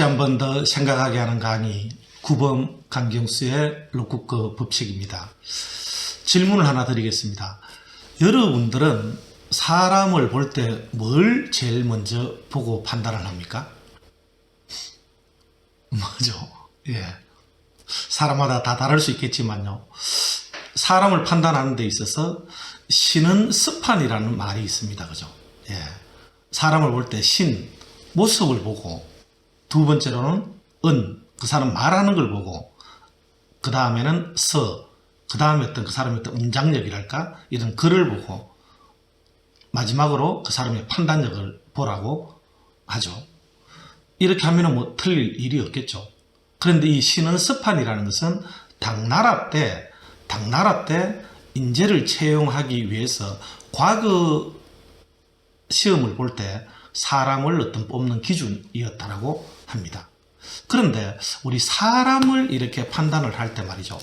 다시 한 번 더 생각하게 하는 강의 9번 강경수의 로쿠크 법칙입니다. 질문을 하나 드리겠습니다. 여러분들은 사람을 볼 때 뭘 제일 먼저 보고 판단을 합니까? 뭐죠? 예. 사람마다 다 다를 수 있겠지만요. 사람을 판단하는 데 있어서 신은 스판이라는 말이 있습니다. 그죠? 예. 사람을 볼 때 신, 모습을 보고 두 번째로는 은, 그 사람 말하는 걸 보고 그 다음에는 서, 그 다음에 어떤 그 사람의 어떤 음장력이랄까 이런 글을 보고 마지막으로 그 사람의 판단력을 보라고 하죠. 이렇게 하면은 뭐 틀릴 일이 없겠죠. 그런데 이 신은 스판이라는 것은 당나라 때, 당나라 때 인재를 채용하기 위해서 과거 시험을 볼 때 사람을 어떤 뽑는 기준이었다라고 합니다. 그런데 우리 사람을 이렇게 판단을 할 때 말이죠.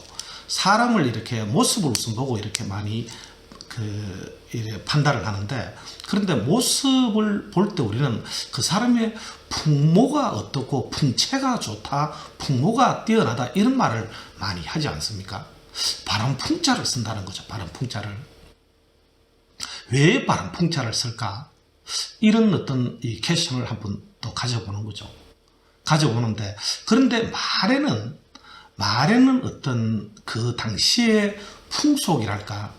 사람을 이렇게 우선 보고 이렇게 많이 그 판단을 하는데 그런데 모습을 볼 때 우리는 그 사람의 풍모가 어떻고 풍채가 좋다, 풍모가 뛰어나다 이런 말을 많이 하지 않습니까? 바람 풍자를 쓴다는 거죠. 바람 풍자를. 왜 바람 풍자를 쓸까? 이런 어떤 이 캐션을 한번 또 가져보는 거죠. 가져보는데 그런데 말에는 말에는 어떤 그 당시의 풍속이랄까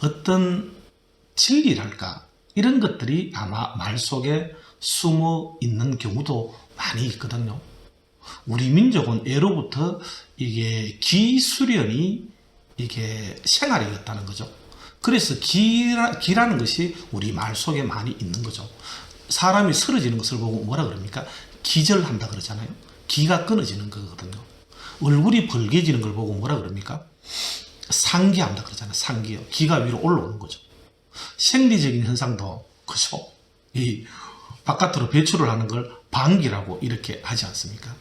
어떤 진리랄까 이런 것들이 아마 말 속에 숨어 있는 경우도 많이 있거든요. 우리 민족은 예로부터 이게 기수련이 이게 생활이었다는 거죠. 그래서 기라, 기라는 것이 우리 말 속에 많이 있는 거죠. 사람이 쓰러지는 것을 보고 뭐라 그럽니까? 기절한다 그러잖아요. 기가 끊어지는 거거든요. 얼굴이 벌개지는 걸 보고 뭐라 그럽니까? 상기한다 그러잖아요. 상기요. 기가 위로 올라오는 거죠. 생리적인 현상도 그죠. 이 바깥으로 배출을 하는 걸 방기라고 이렇게 하지 않습니까?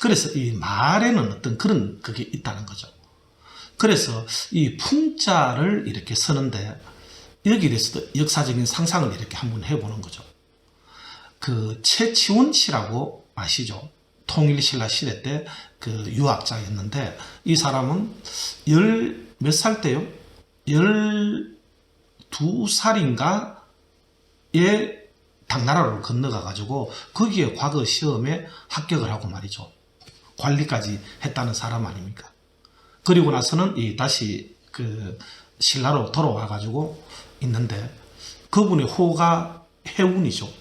그래서 이 말에는 어떤 그런 그게 있다는 거죠. 그래서 이 풍자를 이렇게 쓰는데 여기에 대해서도 역사적인 상상을 이렇게 한번 해보는 거죠. 그 최치원 씨라고 아시죠? 통일신라 시대 때 그 유학자였는데 이 사람은 열 몇 살 때요? 열 두 살인가에 당나라로 건너가 가지고 거기에 과거 시험에 합격을 하고 말이죠. 관리까지 했다는 사람 아닙니까? 그리고 나서는 이 다시 그 신라로 돌아와 가지고 있는데 그분의 호가 해운이죠.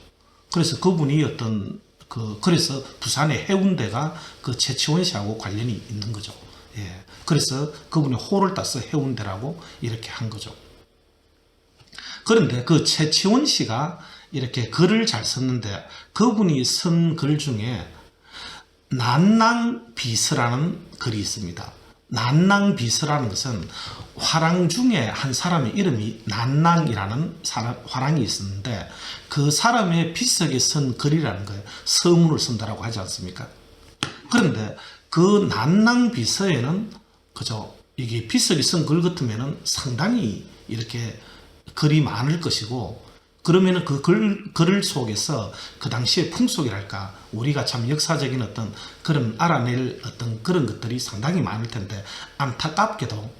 그래서 그분이 어떤 그 그래서 부산의 해운대가 그 최치원 씨하고 관련이 있는 거죠. 예. 그래서 그분의 호를 따서 해운대라고 이렇게 한 거죠. 그런데 그 최치원 씨가 이렇게 글을 잘 썼는데 그분이 쓴 글 중에 난낭비서라는 글이 있습니다. 난낭비서라는 것은 화랑 중에 한 사람의 이름이 난낭이라는 사람, 화랑이 있었는데 그 사람의 비석에 쓴 글이라는 거예요. 서문을 쓴다라고 하지 않습니까? 그런데 그 난낭비서에는 그저 이게 비석이 쓴 글 같으면은 상당히 이렇게 글이 많을 것이고 그러면은 그 글, 글 속에서 그 당시의 풍속이랄까 우리가 참 역사적인 어떤 그런 알아낼 어떤 그런 것들이 상당히 많을 텐데 안타깝게도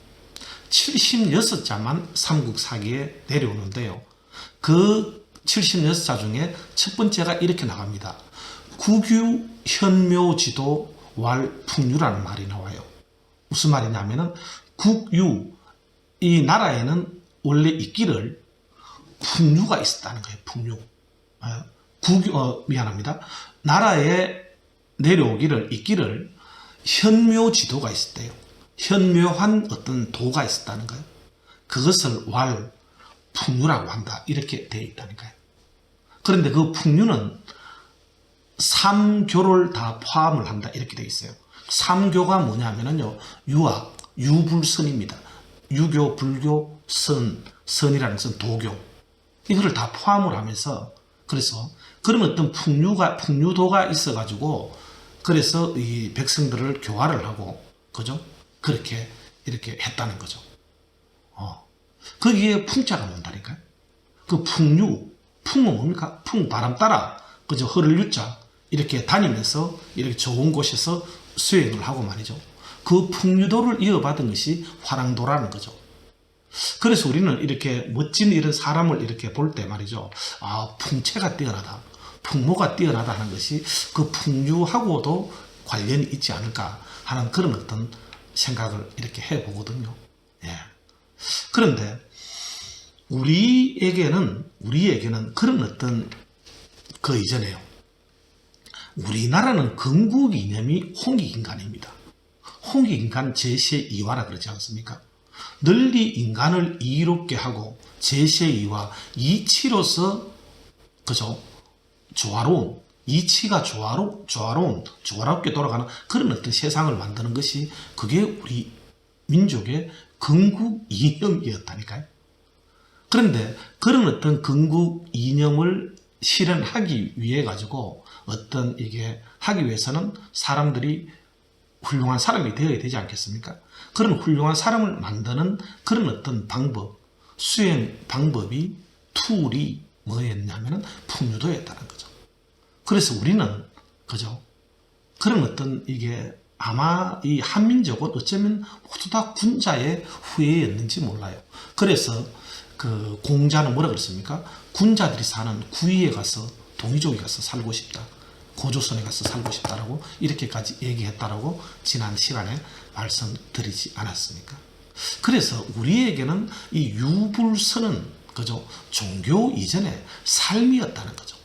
76자만 삼국사기에 내려오는데요. 그 76자 중에 첫 번째가 이렇게 나갑니다. 국유 현묘지도 왈풍유라는 말이 나와요. 무슨 말이냐면은 국유 이 나라에는 원래 있기를 풍류가 있었다는 거예요. 풍류. 어, 국, 어, 미안합니다. 나라에 내려오기를, 있기를 현묘 지도가 있었대요. 현묘한 어떤 도가 있었다는 거예요. 그것을 왈, 풍류라고 한다. 이렇게 되어 있다니까요. 그런데 그 풍류는 삼교를 다 포함을 한다. 이렇게 되어 있어요. 삼교가 뭐냐면요. 유학, 유불선입니다. 유교, 불교, 선, 선이라는 것은 도교. 이거를 다 포함을 하면서 그래서 그런 어떤 풍류가 풍류도가 있어 가지고 그래서 이 백성들을 교화를 하고 그죠? 그렇게 이렇게 했다는 거죠. 어. 거기에 풍자가 나온다니까요. 그 풍류, 풍은 뭡니까? 풍 바람 따라 그죠? 허를 유자 이렇게 다니면서 이렇게 좋은 곳에서 수행을 하고 말이죠. 그 풍류도를 이어받은 것이 화랑도라는 거죠. 그래서 우리는 이렇게 멋진 이런 사람을 이렇게 볼 때 말이죠. 아, 풍채가 뛰어나다. 풍모가 뛰어나다는 것이 그 풍류하고도 관련이 있지 않을까 하는 그런 어떤 생각을 이렇게 해 보거든요. 예. 그런데 우리에게는, 우리에게는 그런 어떤 그 이전에요. 우리나라는 건국 이념이 홍익인간입니다. 홍익인간 제시의 이화라 그러지 않습니까? 널리 인간을 이롭게 하고 이화, 이치로서 그죠? 조화로운 이치가 조화로 조화로운 조화롭게 돌아가는 그런 어떤 세상을 만드는 것이 그게 우리 민족의 건국 이념이었다니까요. 그런데 그런 어떤 건국 이념을 실현하기 위해 가지고 어떤 이게 하기 위해서는 사람들이 훌륭한 사람이 되어야 되지 않겠습니까? 그런 훌륭한 사람을 만드는 그런 어떤 방법, 수행 방법이 툴이 뭐였냐면은 풍류도였다는 거죠. 그래서 우리는 그죠? 그런 어떤 이게 아마 이 한민족은 어쩌면 모두 다 군자의 후예였는지 몰라요. 그래서 그 공자는 뭐라 그랬습니까? 군자들이 사는 구위에 가서 동이족에 가서 살고 싶다. 고조선에 가서 살고 싶다라고 이렇게까지 얘기했다라고 지난 시간에 말씀드리지 않았습니까? 그래서 우리에게는 이 유불선은 그죠 종교 이전의 삶이었다는 거죠.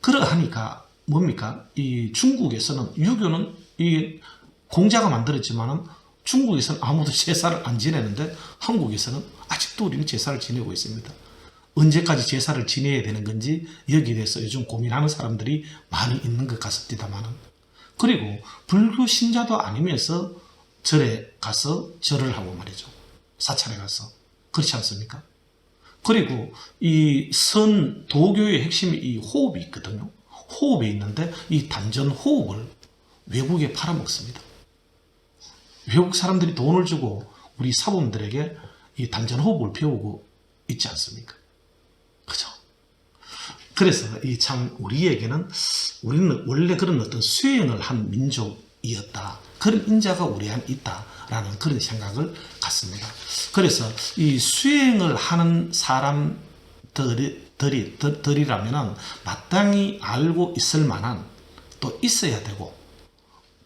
그러하니까 뭡니까? 이 중국에서는 유교는 이 공자가 만들었지만은 중국에서는 아무도 제사를 안 지내는데 한국에서는 아직도 우리는 제사를 지내고 있습니다. 언제까지 제사를 지내야 되는 건지 여기에 대해서 요즘 고민하는 사람들이 많이 있는 것 같습니다만은 그리고 불교 신자도 아니면서 절에 가서 절을 하고 말이죠. 사찰에 가서 그렇지 않습니까? 그리고 이 선 도교의 핵심이 이 호흡이 있거든요. 호흡이 있는데 이 단전 호흡을 외국에 팔아먹습니다. 외국 사람들이 돈을 주고 우리 사범들에게 이 단전 호흡을 배우고 있지 않습니까? 그죠? 그래서 이 참 우리에게는 우리는 원래 그런 어떤 수행을 한 민족이었다. 그런 인자가 우리 안에 있다라는 그런 생각을 갖습니다. 그래서 이 수행을 하는 사람들이 들이, 들- 들이라면은 마땅히 알고 있을 만한 또 있어야 되고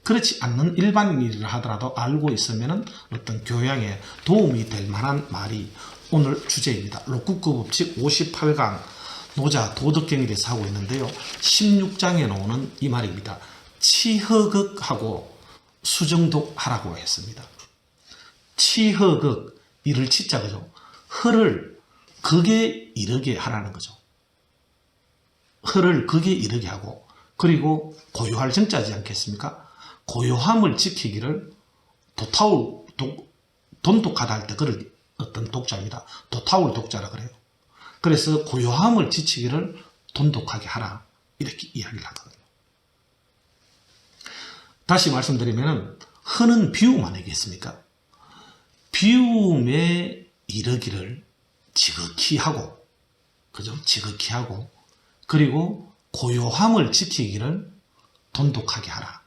그렇지 않는 일반인이라 하더라도 알고 있으면은 어떤 교양에 도움이 될 만한 말이 오늘 주제입니다. 록국구 법칙 58강 노자 도덕경에 대해서 하고 있는데요. 16장에 나오는 이 말입니다. 치허극하고 수정독하라고 했습니다. 치허극 이를 치자 그죠? 허를 극에 이르게 하라는 거죠. 허를 극에 이르게 하고 그리고 고요할 정자지 않겠습니까? 고요함을 지키기를 도타울 독, 돈독하다 할 때 그를 어떤 독자입니다. 도타울 독자라 그래요. 그래서 고요함을 지키기를 돈독하게 하라 이렇게 이야기를 하거든요. 다시 말씀드리면 허는 비움 아니겠습니까? 비움에 이르기를 지극히 하고 그죠? 지극히 하고 그리고 고요함을 지키기를 돈독하게 하라.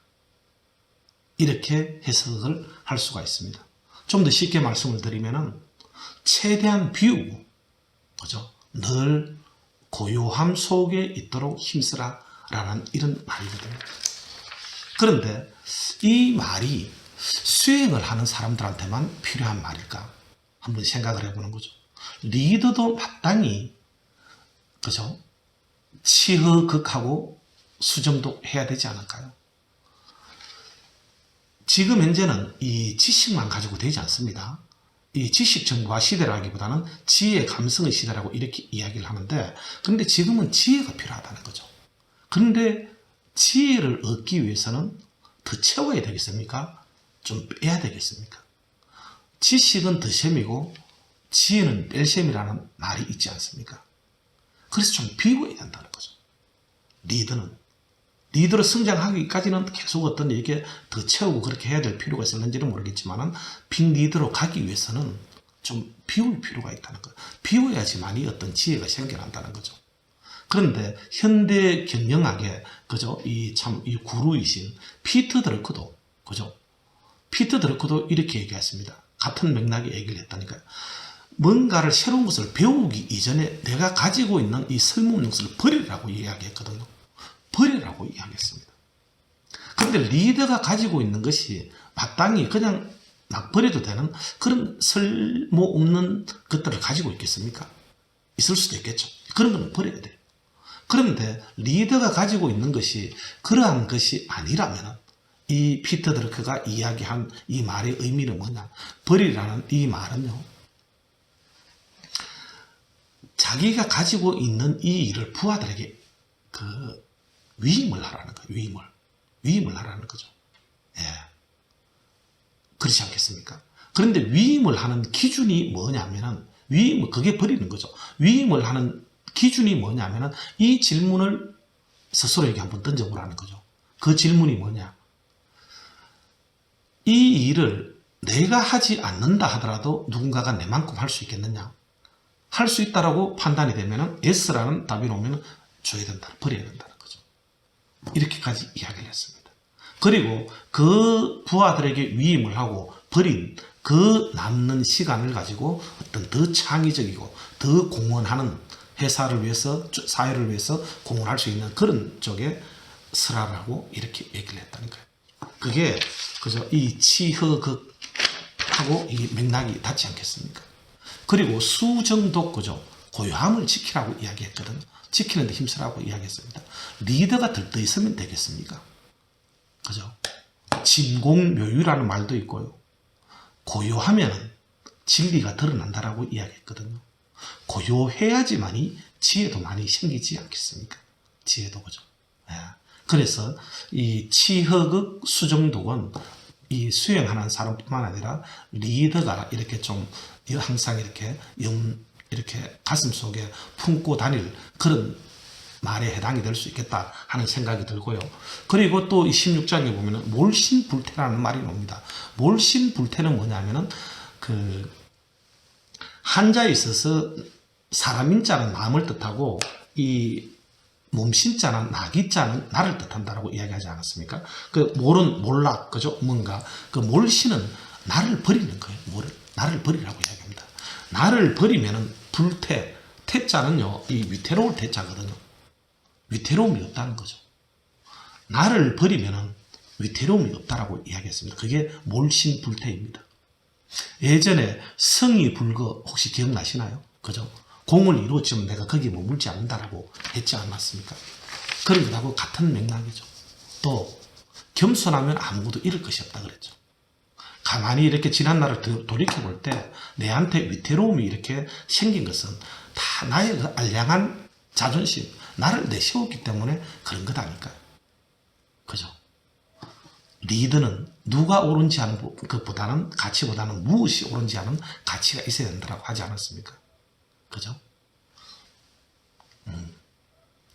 이렇게 해석을 할 수가 있습니다. 좀 더 쉽게 말씀을 드리면은 최대한 비우고 그죠? 늘 고요함 속에 있도록 힘쓰라라는 이런 말이거든요. 그런데 이 말이 수행을 하는 사람들한테만 필요한 말일까? 한번 생각을 해보는 거죠. 리더도 마땅히 그죠? 치허극하고 수정도 해야 되지 않을까요? 지금 현재는 이 지식만 가지고 되지 않습니다. 이 지식 정보화 시대라기보다는 지혜 감성의 시대라고 이렇게 이야기를 하는데 그런데 지금은 지혜가 필요하다는 거죠. 그런데 지혜를 얻기 위해서는 더 채워야 되겠습니까? 좀 빼야 되겠습니까? 지식은 더 셈이고 지혜는 뺄 셈이라는 말이 있지 않습니까? 그래서 좀 비워야 된다는 거죠. 리더는 리더로 성장하기까지는 계속 어떤 이게 더 채우고 그렇게 해야 될 필요가 있었는지는 모르겠지만은 빈 리더로 가기 위해서는 좀 비울 필요가 있다는 거. 비워야지만이 어떤 지혜가 생겨난다는 거죠. 그런데 현대 경영학의 그죠 이참이 구루이신 피트 드러크도 그죠 피트 드러크도 이렇게 얘기했습니다. 같은 맥락의 얘기를 했다니까요. 뭔가를 새로운 것을 배우기 이전에 내가 가지고 있는 이 설문 요소를 버리라고 이야기했거든요. 버리라고 이야기했습니다. 그런데 리더가 가지고 있는 것이 마땅히 그냥 막 버려도 되는 그런 쓸모없는 것들을 가지고 있겠습니까? 있을 수도 있겠죠. 그런 거는 버려야 돼요. 그런데 리더가 가지고 있는 것이 그러한 것이 아니라면 이 피터 드러크가 이야기한 이 말의 의미는 뭐냐? 버리라는 이 말은요. 자기가 가지고 있는 이 일을 부하들에게 그 위임을 하라는 거예요. 위임을. 위임을 하라는 거죠. 예. 그렇지 않겠습니까? 그런데 위임을 하는 기준이 뭐냐면은 위임 그게 버리는 거죠. 위임을 하는 기준이 뭐냐면은 이 질문을 스스로에게 한번 던져보라는 거죠. 그 질문이 뭐냐? 이 일을 내가 하지 않는다 하더라도 누군가가 내만큼 할 수 있겠느냐? 할 수 있다라고 판단이 되면은 S라는 답이 나오면 줘야 된다, 버려야 거죠. 이렇게까지 이야기를 했습니다. 그리고 그 부하들에게 위임을 하고 버린 그 남는 시간을 가지고 어떤 더 창의적이고 더 공헌하는 회사를 위해서 사회를 위해서 공헌할 수 있는 그런 쪽에 쓰라라고 이렇게 얘기를 했다니까요. 그게 그저 이 치허극하고 이 맥락이 닿지 않겠습니까? 그리고 수정독 그죠 고요함을 지키라고 이야기했거든요. 지키는 데 힘쓰라고 이야기했습니다. 리더가 들떠 있으면 되겠습니까? 그죠? 진공묘유라는 말도 있고요. 고요하면 진리가 드러난다라고 이야기했거든요. 고요해야지만이 지혜도 많이 생기지 않겠습니까? 지혜도 그죠. 예. 그래서 이 치허극 수정독은 이 수행하는 사람뿐만 아니라 리더가 이렇게 좀 항상 이렇게 영 이렇게 가슴 속에 품고 다닐 그런 말에 해당이 될 수 있겠다 하는 생각이 들고요. 그리고 또이 16장에 보면은 몰신불태라는 말이 나옵니다. 몰신불태는 뭐냐면은 그 한자에 있어서 사람인 자는 마음을 뜻하고 이 몸신 자는 나기 자는 나를 뜻한다라고 이야기하지 않았습니까? 그 몰은 몰락 그죠? 뭔가 그 몰신은 나를 버리는 거예요. 뭐를 나를 버리라고 이야기합니다. 나를 버리면은 불태 태자는요 이 위태로울 태자거든요. 위태로움이 없다는 거죠. 나를 버리면은 위태로움이 없다라고 이야기했습니다. 그게 몰신불태입니다. 예전에 성이 불거 혹시 기억나시나요? 그죠? 공을 이루어지면 내가 거기에 머물지 않는다라고 했지 않았습니까? 그런 것하고 같은 맥락이죠. 또 겸손하면 아무것도 잃을 것이 없다 그랬죠. 가만히 이렇게 지난 날을 돌이켜 볼 때 내한테 위태로움이 이렇게 생긴 것은 다 나의 그 알량한 자존심, 나를 내세웠기 때문에 그런 것 아닐까요? 그죠? 리더는 누가 옳은지 하는 것보다는 가치보다는 무엇이 옳은지 하는 가치가 있어야 된다고 하지 않았습니까? 그죠? 음.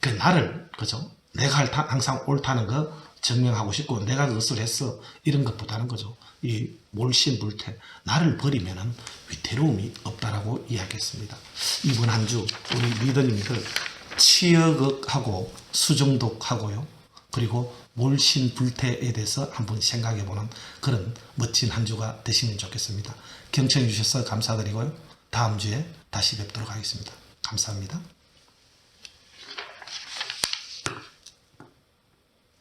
그 나를 그죠? 내가 항상 옳다는 거 증명하고 싶고 내가 그것을 했어 이런 것보다는 그죠? 이 몰신 불태 나를 버리면은 위태로움이 없다라고 이야기했습니다. 이번 한 주 우리 리더님들 치여극하고 수정독하고요. 그리고 몰신 불태에 대해서 한번 생각해보는 그런 멋진 한 주가 되시면 좋겠습니다. 경청해 주셔서 감사드리고요. 다음 주에 다시 뵙도록 하겠습니다. 감사합니다.